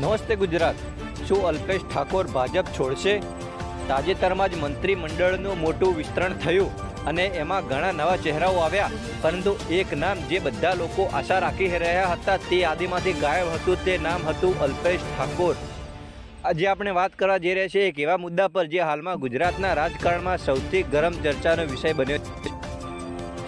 નમસ્તે ગુજરાત. શું અલ્પેશ ઠાકોર ભાજપ છોડશે? તાજેતરમાં જ મંત્રીમંડળનું મોટું વિસ્તરણ થયું અને એમાં ઘણા નવા ચહેરાઓ આવ્યા. પરંતુ એક નામ જે બધા લોકો આશા રાખી રહ્યા હતા તે યાદીમાંથી ગાયબ હતું, તે નામ હતું અલ્પેશ ઠાકોર. આજે આપણે વાત કરવા જઈ રહ્યા છીએ એક એવા મુદ્દા પર જે હાલમાં ગુજરાતના રાજકારણમાં સૌથી ગરમ ચર્ચાનો વિષય બન્યો છે.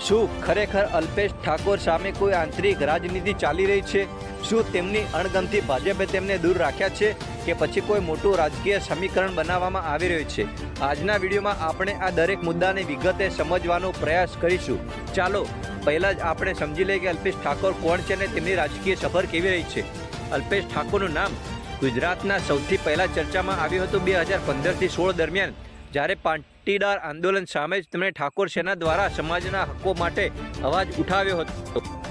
શું ખરેખર અલ્પેશ ઠાકોર સામે કોઈ આંતરિક રાજનીતિ ચાલી રહી છે? શું તેમની અણગમથી ભાજપે તેમને દૂર રાખ્યા છે કે પછી કોઈ મોટું રાજકીય સમીકરણ બનાવવામાં આવી રહ્યું છે? આજના વિડીયોમાં આપણે આ દરેક મુદ્દાને વિગતે સમજવાનો પ્રયાસ કરીશું. ચાલો, પહેલાં જ આપણે સમજી લઈએ કે અલ્પેશ ઠાકોર કોણ છે અને તેમની રાજકીય સફર કેવી રહી છે. અલ્પેશ ઠાકોરનું નામ ગુજરાતના સૌથી પહેલાં ચર્ચામાં આવ્યું હતું બે હજાર પંદરથી સોળ દરમિયાન, જ્યારે પાટીદાર આંદોલન સામે જ તેમણે ઠાકોર સેના દ્વારા સમાજના હક્કો માટે અવાજ ઉઠાવ્યો હતો.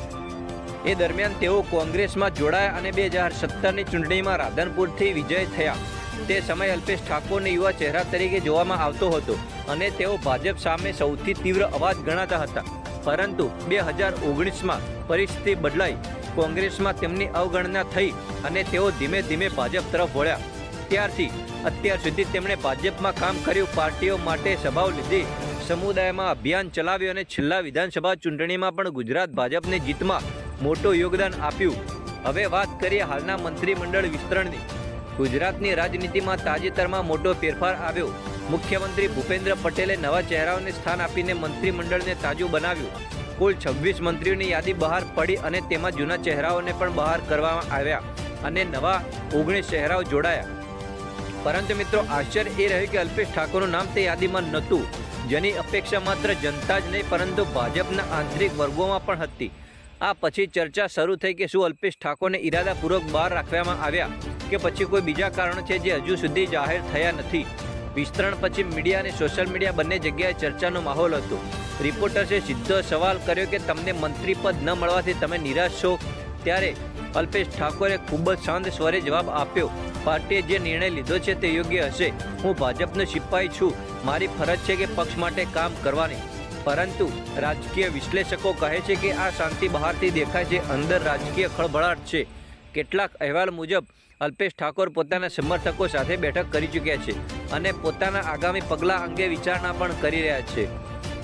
એ દરમિયાન તેઓ કોંગ્રેસમાં જોડાયા અને બે હજાર સત્તરની ચૂંટણીમાં રાધનપુરથી વિજય થયા. તે સમયે અલ્પેશ ઠાકોરને યુવા ચહેરા તરીકે જોવામાં આવતો હતો અને તેઓ ભાજપ સામે સૌથી તીવ્ર અવાજ ગણાતા હતા. પરંતુ બે હજાર ઓગણીસમાં પરિસ્થિતિ બદલાઈ. કોંગ્રેસમાં તેમની અવગણના થઈ અને તેઓ ધીમે ધીમે ભાજપ તરફ વળ્યા. ત્યારથી અત્યાર સુધી તેમણે ભાજપમાં કામ કર્યું, પાર્ટીઓ માટે સભાઓ લીધી, સમુદાયમાં અભિયાન ચલાવ્યું અને છેલ્લા વિધાનસભા ચૂંટણીમાં પણ ગુજરાત ભાજપની જીતમાં મોટું યોગદાન આપ્યું. હવે વાત કરીએ હાલના મંત્રીમંડળ વિસ્તરણની. ગુજરાતની રાજનીતિમાં તાજેતરમાં મોટો ફેરફાર આવ્યો. મુખ્યમંત્રી ભૂપેન્દ્ર પટેલે નવા ચહેરાઓને સ્થાન આપીને મંત્રીમંડળને તાજું બનાવ્યું. કુલ છવ્વીસ મંત્રીઓની યાદી બહાર પડી અને તેમાં જૂના ચહેરાઓને પણ બહાર કરવામાં આવ્યા અને નવા ઓગણીસ ચહેરાઓ જોડાયા. પરંતુ મિત્રો, આશ્ચર્ય એ રહ્યું કે અલ્પેશ ઠાકોરનું નામ તે યાદીમાં નહોતું. જેની અપેક્ષા માત્ર જનતા જ નહીં, પરંતુ ભાજપના આંતરિક વર્ગોમાં પણ હતી. આ પછી ચર્ચા શરૂ થઈ કે શું અલ્પેશ ઠાકોરને ઇરાદાપૂર્વક બહાર રાખવામાં આવ્યા કે પછી કોઈ બીજા કારણ છે જે હજુ સુધી જાહેર થયા નથી. વિસ્તરણ પછી મીડિયા અને સોશિયલ મીડિયા બંને જગ્યાએ ચર્ચાનો માહોલ હતો. રિપોર્ટર્સે સીધો સવાલ કર્યો કે તમને મંત્રી પદ ન મળવાથી તમે નિરાશ છો? ત્યારે અલ્પેશ ઠાકોરે ખૂબ જ શાંત સ્વરે જવાબ આપ્યો, પાર્ટીએ જે નિર્ણય લીધો છે તે યોગ્ય હશે. હું ભાજપનો સિપાઈ છું. મારી ફરજ છે કે પક્ષ માટે કામ કરવાની. પરંતુ રાજકીય વિશ્લેષકો કહે છે કે આ શાંતિ બહારથી દેખાય છે. અંદર રાજકીય ખળભળાટ છે. કેટલાક અહેવાલ મુજબ, અલ્પેશ ઠાકોર પોતાના સમર્થકો સાથે બેઠક કરી ચૂક્યા છે અને પોતાના આગામી પગલાં અંગે વિચારણા પણ કરી રહ્યા છે.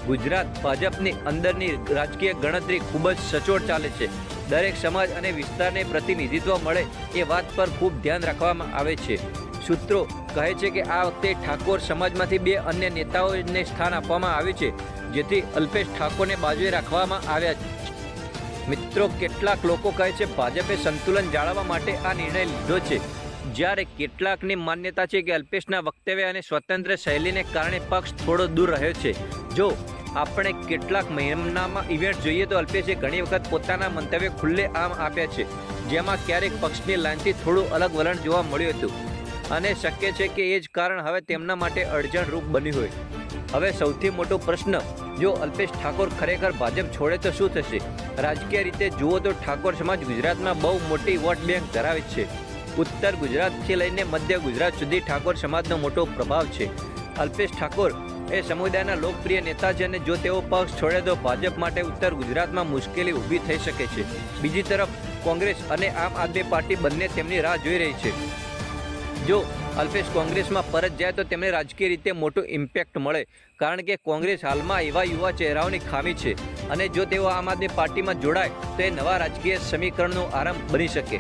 ગુજરાત ભાજપની અંદરની રાજકીય ગણતરી ખૂબ જ સચોટ ચાલે છે. દરેક સમાજ અને વિસ્તારને પ્રતિનિધિત્વ મળે એ વાત પર ખૂબ ધ્યાન રાખવામાં આવે છે. સૂત્રો કહે છે કે આ વખતે ઠાકોર સમાજમાંથી બે અન્ય નેતાઓને સ્થાન આપવામાં આવ્યું છે, જેથી અલ્પેશ ઠાકોરને બાજુએ રાખવામાં આવ્યા છે. મિત્રો, કેટલાક લોકો કહે છે, ભાજપે સંતુલન જાળવવા માટે આ નિર્ણય લીધો છે. જ્યારે કેટલાકની માન્યતા છે કે અલ્પેશના વક્તવ્ય અને સ્વતંત્ર શૈલીને કારણે પક્ષ થોડો દૂર રહ્યો છે. જો આપણે કેટલાક મહિનામાં ઇવેન્ટ જોઈએ તો અલ્પેશે ઘણી વખત પોતાના મંતવ્ય ખુલ્લે આમ આપ્યા છે, જેમાં ક્યારેક પક્ષની લાઇનથી થોડું અલગ વલણ જોવા મળ્યું હતું. અને શક્ય છે કે એ જ કારણ હવે તેમના માટે અડચણરૂપ બન્યું હોય. હવે સૌથી મોટો પ્રશ્ન, જો અલ્પેશ ઠાકોર ખરેખર ભાજપ છોડે તો શું થશે? રાજકીય રીતે જુઓ તો ઠાકોર સમાજ ગુજરાતમાં બહુ મોટી વોટ બેંક ધરાવે છે. ઉત્તર ગુજરાતથી લઈને મધ્ય ગુજરાત સુધી ઠાકોર સમાજનો મોટો પ્રભાવ છે. અલ્પેશ ઠાકોર એ સમુદાયના લોકપ્રિય નેતા છે અને જો તેઓ પક્ષ છોડે તો ભાજપ માટે ઉત્તર ગુજરાતમાં મુશ્કેલી ઊભી થઈ શકે છે. બીજી તરફ કોંગ્રેસ અને આમ આદમી પાર્ટી બંને તેમની રાહ જોઈ રહી છે. જો અલ્પેશ કોંગ્રેસમાં પરત જાય તો તેમને રાજકીય રીતે મોટું ઇમ્પેક્ટ મળે. કારણ કે કોંગ્રેસ હાલમાં એવા યુવા ચહેરાઓની ખામી છે અને જો તેઓ આમ આદમી પાર્ટીમાં જોડાય, તો એ નવા રાજકીય સમીકરણનો આરંભ બની શકે.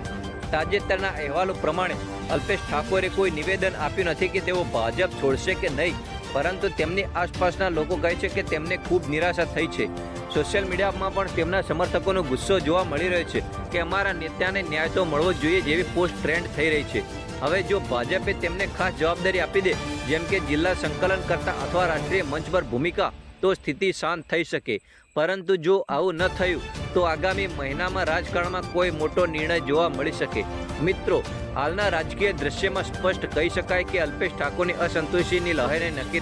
તાજેતરના અહેવાલો પ્રમાણે અલ્પેશ ઠાકોરે કોઈ નિવેદન આપ્યું નથી કે તેઓ ભાજપ છોડશે કે નહીં. પરંતુ તેમની આસપાસના લોકો કહે છે કે તેમને ખૂબ નિરાશા થઈ છે. સોશિયલ મીડિયામાં પણ તેમના સમર્થકોનો ગુસ્સો જોવા મળી રહ્યો છે કે અમારા નેતાને ન્યાય તો મળવો જોઈએ જેવી પોસ્ટ ટ્રેન્ડ થઈ રહી છે. હવે જો ભાજપે તેમને ખાસ જવાબદારી આપી દે, જેમ કે જિલ્લા સંકલન કરતા અથવા રાષ્ટ્રીય મંચ પર ભૂમિકા તો સ્થિતિ શાંત થઈ શકે. પરંતુ જો આવું ન થયું, તો આગામી મહિનામાં રાજકારણમાં કોઈ મોટો નિર્ણય જોવા મળી શકે. મિત્રો, હાલના રાજકીય દ્રશ્યમાં સ્પષ્ટ કહી શકાય કે અલ્પેશ ઠાકોરની અસંતોષીની લહેરને નક્કી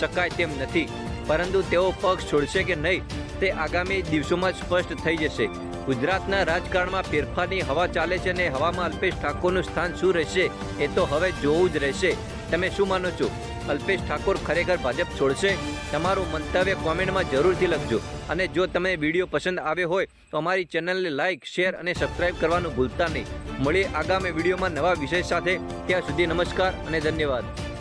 શકાય તેમ નથી. પરંતુ તેઓ પક્ષ છોડશે કે નહીં, તે આગામી દિવસોમાં સ્પષ્ટ થઈ જશે. ગુજરાતના રાજકારણમાં ફેરફારની હવા ચાલે છે અને હવામાં અલ્પેશ ઠાકોરનું સ્થાન શું રહેશે, એ તો હવે જોવું જ રહેશે. તમે શું માનો છો? અલ્પેશ ઠાકોર ખરેખર ભાજપ છોડશે? તમારું મંતવ્ય કોમેન્ટમાં જરૂરથી લખજો. અને જો તમે વીડિયો પસંદ આવ્યો હોય, તો અમારી ચેનલને લાઇક શેર અને સબસ્ક્રાઇબ કરવાનું ભૂલતા નહીં. મળીએ આગામી વિડીયોમાં નવા વિષય સાથે. ત્યાં સુધી નમસ્કાર અને ધન્યવાદ.